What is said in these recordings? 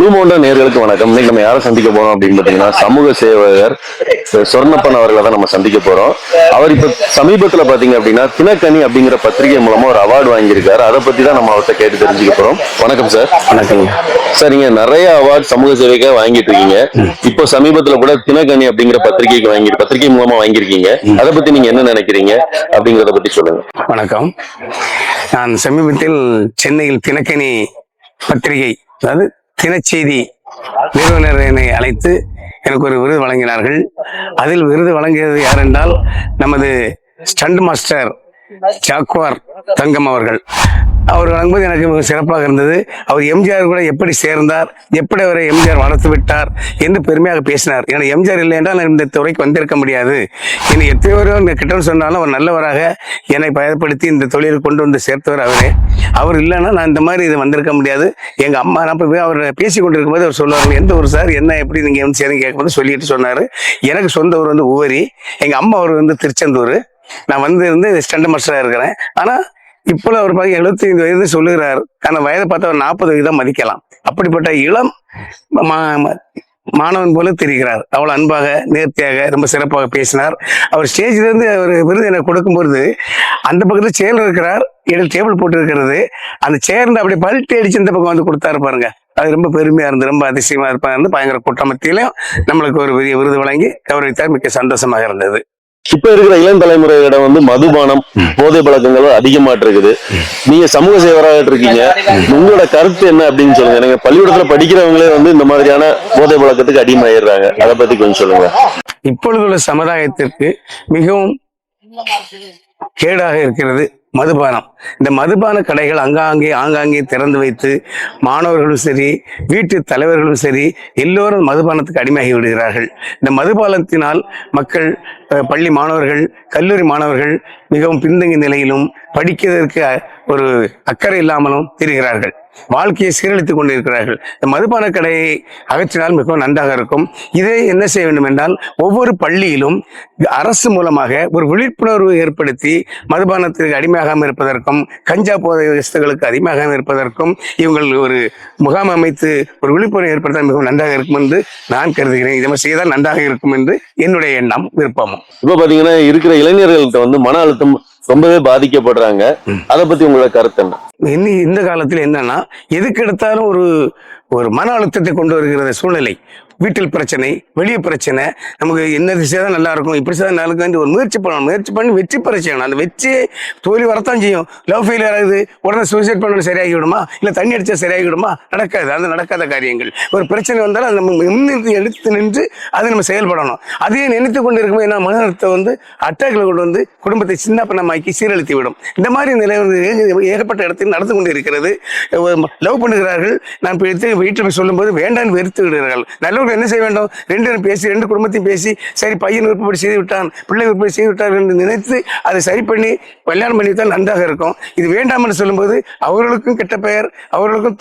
Blue mountain நேர்களுக்கு வணக்கம். இன்னைக்கு நம்ம யாரை சந்திக்க போறோம் அப்படின்னு பாத்தீங்கன்னா சமூக சேவகர் சொர்ணப்பன் அவர்களை தான் நம்ம சந்திக்க போறோம். அவர் இப்ப சமீபத்துல பாத்தீங்க அப்படின்னா தினக்கனி அப்படிங்கிற பத்திரிகை மூலமா ஒரு அவார்டு வாங்கியிருக்காரு. அதை பத்தி தான் நம்ம அவர்கிட்ட கேட்டு தெரிஞ்சுக்க போறோம். வணக்கம் சார் வணக்கங்க. சார் நீங்க நிறைய அவார்ட் சமூக சேவைக்காக வாங்கிட்டு இருக்கீங்க. இப்போ சமீபத்துல கூட தினக்கனி அப்படிங்கிற பத்திரிகைக்கு வாங்கி பத்திரிகை மூலமா வாங்கியிருக்கீங்க. அதை பத்தி நீங்க என்ன நினைக்கிறீங்க அப்படிங்கறத பத்தி சொல்லுங்க. வணக்கம். நான் சமீபத்தில் சென்னையில் தினக்கனி பத்திரிகை அதாவது தினச்செய்தி நிறுவனர் என்னை அழைத்து எனக்கு ஒரு விருது வழங்கினார்கள். அதில் விருது வழங்கியது யார் என்றால் நமது ஸ்டண்ட் மாஸ்டர் ஜாக்வார் தங்கம் அவர்கள். அவர் வழங்கும்போது எனக்கு மிக சிறப்பாக இருந்தது. அவர் எம்ஜிஆர் கூட எப்படி சேர்ந்தார் எப்படி அவரை எம்ஜிஆர் வளர்த்து விட்டார் என்று பெருமையாக பேசினார். ஏன்னா எம்ஜிஆர் இல்லை என்றால் நான் இந்த துறைக்கு வந்திருக்க முடியாது. என்னை எத்தனை பேரும் இந்த கிட்டம் சொன்னாலும் அவர் நல்லவராக என்னை பயப்படுத்தி இந்த தொழில் கொண்டு வந்து சேர்த்தவர் அவரே. அவர் இல்லைன்னா நான் இந்த மாதிரி இது வந்திருக்க முடியாது. எங்கள் அம்மா நான் போய் அவர் பேசி கொண்டிருக்கும் போது அவர் சொல்லுவாங்க எந்த ஊர் சார்? என்ன எப்படி நீங்கள் வந்து சேருங்க கேட்கும்போது சொல்லிட்டு சொன்னார். எனக்கு சொந்த ஊர் வந்து உவரி. எங்கள் அம்மா அவர் வந்து திருச்செந்தூர். நான் வந்து இருந்து ஸ்டண்ட் மாஸ்டராக இருக்கிறேன். ஆனால் இப்போ அவர் பார்த்தீங்க எழுபத்தி ஐந்து வயது சொல்லுகிறார். ஆனால் வயதை பார்த்தா நாற்பது வயது தான் மதிக்கலாம். அப்படிப்பட்ட இளம் மா- மாணவன் போல தெரிகிறார். அவ்வளவு அன்பாக நேர்த்தியாக ரொம்ப சிறப்பாக பேசினார். அவர் ஸ்டேஜ்ல இருந்து அவர் விருது எனக்கு கொடுக்கும்போது அந்த பக்கத்துல சேர் இருக்கிறார் இடையில் டேபிள் போட்டு இருக்கிறது அந்த சேர்ந்து அப்படி பல்ட்டி அடிச்சு இந்த பக்கம் வந்து கொடுத்தாரு பாருங்க. அது ரொம்ப பெருமையா இருந்து ரொம்ப அதிசயமா இருப்பாங்க பயங்கர குற்றமத்தியிலும் நம்மளுக்கு ஒரு பெரிய விருது வழங்கி கௌரவித்தார் மிக்க சந்தோஷமாக இருந்தது. இப்ப இருக்கிற இளம் தலைமுறையிடம் வந்து மதுபானம் போதை பழக்கங்கள் அதிகமாட்டு இருக்குது. நீங்க சமூக சேவராக இருக்கீங்க. உங்களோட கருத்து என்ன அப்படின்னு சொல்லுங்க. நீங்க பள்ளிக்கூடத்துல படிக்கிறவங்களே வந்து இந்த மாதிரியான போதை பழக்கத்துக்கு அடிமையாயிடுறாங்க. அதை பத்தி கொஞ்சம் சொல்லுங்க. இப்பொழுதுள்ள சமுதாயத்திற்கு மிகவும் கேடாக இருக்கிறது. மதுபானம். இந்த மதுபான கடைகள் அங்காங்கே ஆங்காங்கே திறந்து வைத்து மாணவர்களும் சரி வீட்டு தலைவர்களும் சரி எல்லோரும் மதுபானத்துக்கு அடிமையாகி விடுகிறார்கள். இந்த மதுபானத்தினால் மக்கள் பள்ளி மாணவர்கள் கல்லூரி மாணவர்கள் மிகவும் பின்தங்கிய நிலையிலும் படிக்கிறதற்கு ஒரு அக்கறை இல்லாமலும் திரிகிறார்கள். வாழ்க்கையை சீரழித்துக் கொண்டிருக்கிறார்கள். இந்த மதுபான கடையை அகற்றினால் மிகவும் நன்றாக இருக்கும். இதை என்ன செய்ய வேண்டும் என்றால் ஒவ்வொரு பள்ளியிலும் அரசு மூலமாக ஒரு விழிப்புணர்வு ஏற்படுத்தி மதுபானத்திற்கு அடிமையாகாமல் இருப்பதற்கும் கஞ்சா போதை வஸ்துகளுக்கு அடிமையாகாமல் இருப்பதற்கும் இவங்கள் ஒரு முகாம் அமைத்து ஒரு விழிப்புணர்வு ஏற்படுத்தால் மிகவும் நன்றாக இருக்கும் என்று நான் கருதுகிறேன். இதை மாதிரி செய்தால் நன்றாக இருக்கும் என்று என்னுடைய எண்ணம் விருப்பமும். இப்போ பார்த்தீங்கன்னா இருக்கிற இளைஞர்கள்ட்ட வந்து மன அழுத்தம் ரொம்பவே பாதிக்கப்படுறாங்க. அதை பத்தி உங்களோட கருத்து என்ன? இன்னி இந்த காலத்தில் என்னன்னா எதுக்கு எடுத்தாலும் ஒரு ஒரு மன அழுத்தத்தை கொண்டு வருகிற சூழ்நிலை. வீட்டில் பிரச்சனை வெளியே பிரச்சனை நமக்கு என்ன செய்தால் தான் நல்லா இருக்கும் இப்படி செய்தால் நல்லா இருக்கும் ஒரு முயற்சி பண்ணணும். முயற்சி பண்ணி வெற்றி பெற செய்யணும். அந்த வெற்றி தோல்வி வரத்தான் செய்யும். லவ் ஃபெயிலியர் ஆகுது உடனே சூசைட் பண்ணணும் சரியாகி விடுமா இல்லை தண்ணி அடிச்சா சரியாகி விடுமா நடக்காது. அது நடக்காத காரியங்கள். ஒரு பிரச்சனை வந்தாலும் அது நம்ம முன்னிறுத்தி எடுத்து நின்று அதை நம்ம செயல்படணும். அதையே நினைத்து கொண்டு இருக்கும்போது என்ன மன அழுத்தம் வந்து அட்டாக்கில் கொண்டு வந்து குடும்பத்தை சின்ன பண்ணமாக்கி சீரழித்து விடும் இந்த மாதிரி நிலை வந்து ஏகப்பட்ட இடத்தில் நடந்து கொண்டு இருக்கிறது லவ் பண்ணுகிறார்கள். நான் இப்போ எடுத்து வீட்டில் சொல்லும்போது வேண்டான்னு வெறுத்து விடுகிறார்கள். என்ன செய்ய வேண்டும்? ரெண்டு பேரும் பேசி ரெண்டு குடும்பத்தையும் பேசி சரி பையன் விருப்பப்படி செய்து விட்டான் பிள்ளை விருப்பப்படி செய்து விட்டார் என்று நினைத்து அதை சரி பண்ணி கல்யாணம் பண்ணி தான் நன்றாக இருக்கும். இது வேண்டாம் என்று சொல்லும்போது அவர்களுக்கும் கெட்ட பெயர் அவர்களுக்கும்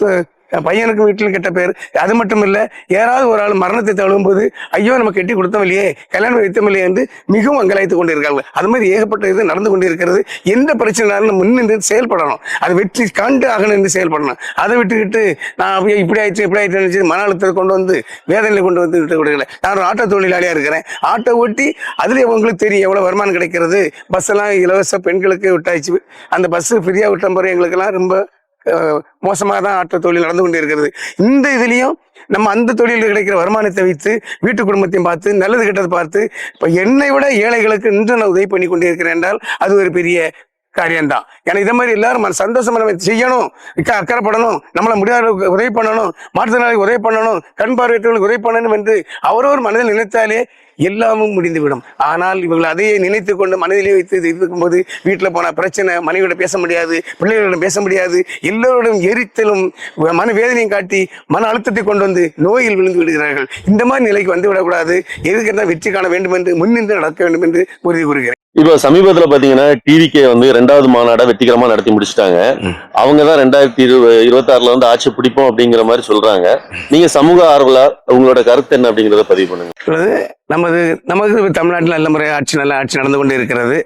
து- பையனுக்கும் வீட்டில் கெட்ட பேர். அது மட்டும் இல்லை யாராவது ஒரு ஆள் மரணத்தை தழுவும்போது ஐயோ நம்ம கட்டி கொடுத்தோம் இல்லையே கல்யாணம் வைத்தோம் இல்லையே என்று மிகவும் அங்கலாய்த்து கொண்டிருக்காங்க. அது மாதிரி ஏகப்பட்ட இது நடந்து கொண்டிருக்கிறது. எந்த பிரச்சனைனாலும் முன்னின்று செயல்படணும். அது வெற்றி கண்டு ஆகணும் என்று செயல்படணும். அதை விட்டுக்கிட்டு நான் இப்படி ஆயிடுச்சு இப்படி ஆயிடுச்சு மன அழுத்தத்தை கொண்டு வந்து வேதனையில் கொண்டு வந்து விட்டு கொடுக்கல. நான் ஒரு ஆட்டோ தொழிலாளியாக இருக்கிறேன். ஆட்டோ ஓட்டி அதுலேயே உங்களுக்கு தெரியும் எவ்வளோ வருமானம் கிடைக்கிறது. பஸ் எல்லாம் இலவச பெண்களுக்கு விட்டாச்சு. அந்த பஸ்ஸு ஃப்ரீயாக விட்ட பிறகு எங்களுக்கெல்லாம் ரொம்ப மோசமாக தான் ஆட்ட தொழில் நடந்து கொண்டு இருக்கிறது. இந்த இதுலேயும் நம்ம அந்த தொழிலில் கிடைக்கிற வருமானத்தை வைத்து வீட்டு குடும்பத்தையும் பார்த்து நல்லது கெட்டது பார்த்து இப்போ என்னை விட ஏழைகளுக்கு இன்று நான் உதவி பண்ணி கொண்டு இருக்கிறேன் என்றால் அது ஒரு பெரிய காரியம்தான். ஏன்னா இதை மாதிரி எல்லாரும் மன- சந்தோஷமா நம்ம செய்யணும் அக்கறைப்படணும் நம்மளை முடியாத உதவி பண்ணணும் மாற்றுத்திறனாளிக்கு உதவி பண்ணணும் கண் பார்வையற்றவர்களுக்கு உதவி பண்ணணும் என்று அவரவர் மனதில் நினைத்தாலே எல்லாமும் முடிந்துவிடும். ஆனால் இவர்கள் அதையே நினைத்து கொண்டு மனதிலே வைத்து இருக்கும் இருக்கும்போது வீட்டில் போன பிரச்சனை மனைவியிடம் பேச முடியாது பிள்ளைகளிடம் பேச முடியாது எல்லோரிடம் எரித்தலும் மன வேதனையும் காட்டி மன அழுத்தத்தை கொண்டு வந்து நோயில் விழுந்து விடுகிறார்கள். இந்த மாதிரி நிலைக்கு வந்து விடக்கூடாது எதுக்கு இருந்தால் வெற்றி காண வேண்டும் என்று முன்னின்று நடக்க வேண்டும் என்று உறுதி கூறுகிறேன். இப்போ சமீபத்துல பாத்தீங்கன்னா டிவிகே வந்து ரெண்டாவது மாநாட வெற்றிகரமா நடத்தி முடிச்சிட்டாங்க. அவங்க தான் ரெண்டாயிரத்தி இருபது இருபத்தி ஆறுல வந்து ஆட்சி பிடிப்போம் அப்படிங்கிற மாதிரி சொல்றாங்க. நீங்க சமூக ஆர்வலர் உங்களோட கருத்து என்ன அப்படிங்கறத பதிவு பண்ணுங்க. நமது நமது தமிழ்நாட்டில் நல்ல முறை ஆட்சி நல்ல ஆட்சி நடந்து கொண்டு இருக்கிறது.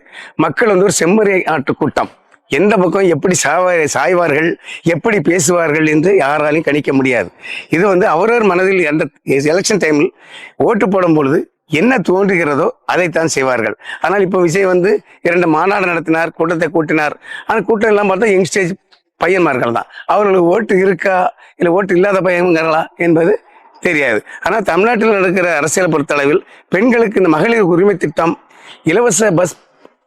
மக்கள் வந்து ஒரு செம்மறி ஆட்டு கூட்டம். எந்த பக்கம் எப்படி சாவ சாய்வார்கள் எப்படி பேசுவார்கள் என்று யாராலையும் கணிக்க முடியாது. இது வந்து அவரவர் மனதில் அந்த எலெக்ஷன் டைமில் ஓட்டு போடும் பொழுது என்ன தோன்றுகிறதோ அதைத்தான் செய்வார்கள். ஆனால் இப்போ விஜய் வந்து இரண்டு மாநாடு நடத்தினார் கூட்டத்தை கூட்டினார். ஆனால் கூட்டம் எல்லாம் பார்த்தா யங்ஸ்டேஜ் பையன்மார்கள் தான். அவர்களுக்கு ஓட்டு இருக்கா? இல்லை ஓட்டு இல்லாத பையன்களா என்பது தெரியாது. ஆனால் தமிழ்நாட்டில் நடக்கிற அரசியல் பொறுத்தளவில் பெண்களுக்கு இந்த மகளிர் உரிமை திட்டம் இலவச பஸ்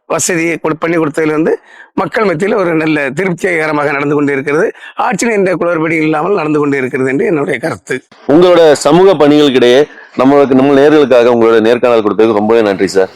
வசதியை கொடு- பண்ணி கொடுத்ததிலிருந்து மக்கள் மத்தியில் ஒரு நல்ல திருப்திகரமாக நடந்து கொண்டு இருக்கிறது ஆட்சியில் எந்த குளறுபடி இல்லாமல் நடந்து கொண்டு இருக்கிறது என்று என்னுடைய கருத்து. உங்களோட சமூக பணிகளுக்கிடையே நம்மளுக்கு நம்ம நேர்களுக்காக உங்களோட நேர்காணல் கொடுத்ததுக்கு ரொம்பவே நன்றி சார்